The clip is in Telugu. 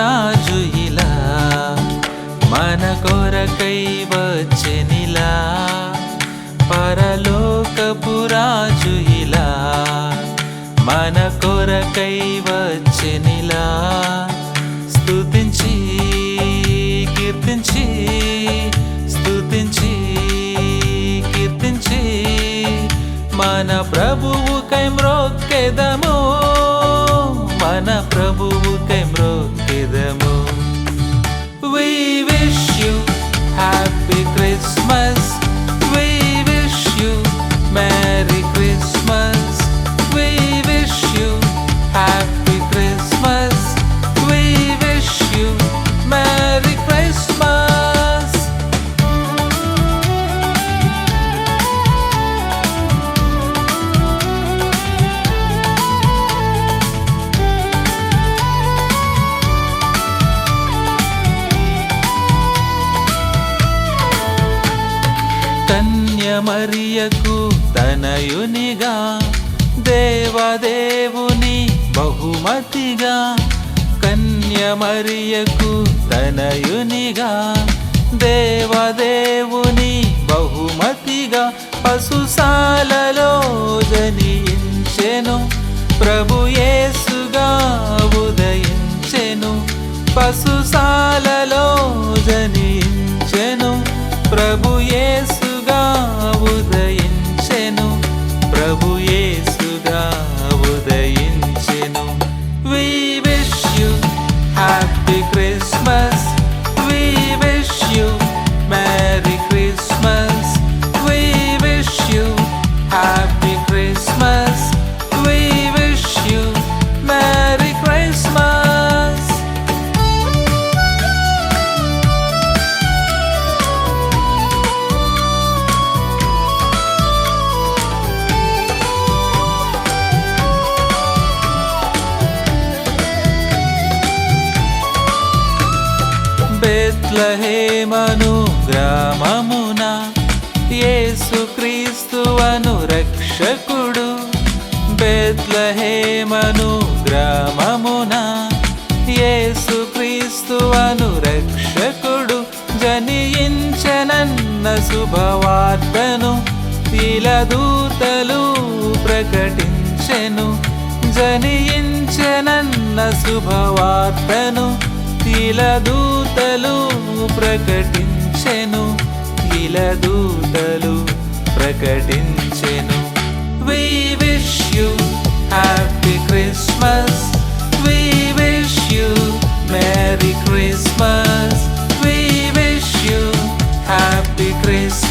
రాజు ఇలా మన కొరకై వచ్చెనిలా పరలోకపు రాజు ఇలా మన కొరకై వచ్చెనిలా స్తుతించి కీర్తించి స్తుతించి కీర్తించి మన ప్రభువుకై మ్రోక్కెదము. మన ప్రభువుకై the moon. We wish you happy Christmas. మరియకు తనయునిగా దేవదేవుని బహుమతిగా కన్యమరియకు తనయునిగా దేవదేవుని బహుమతిగా పశుశాలలో జనించెను. ప్రభుయేసుగా ఉదయించెను. పశుశాల బెత్లహేమను గ్రామమున యేసుక్రీస్తువను రక్షకుడు. బెత్లహేమను గ్రామమున యేసుక్రీస్తువను రక్షకుడు. జనించనన్న శుభవార్తను ఇలదూతలు ప్రకటించెను. జనించనన్న శుభవార్తను నీల దూతలు ప్రకటించెను నీల దూతలు ప్రకటించెను. We wish you happy Christmas we wish you merry Christmas we wish you happy Christmas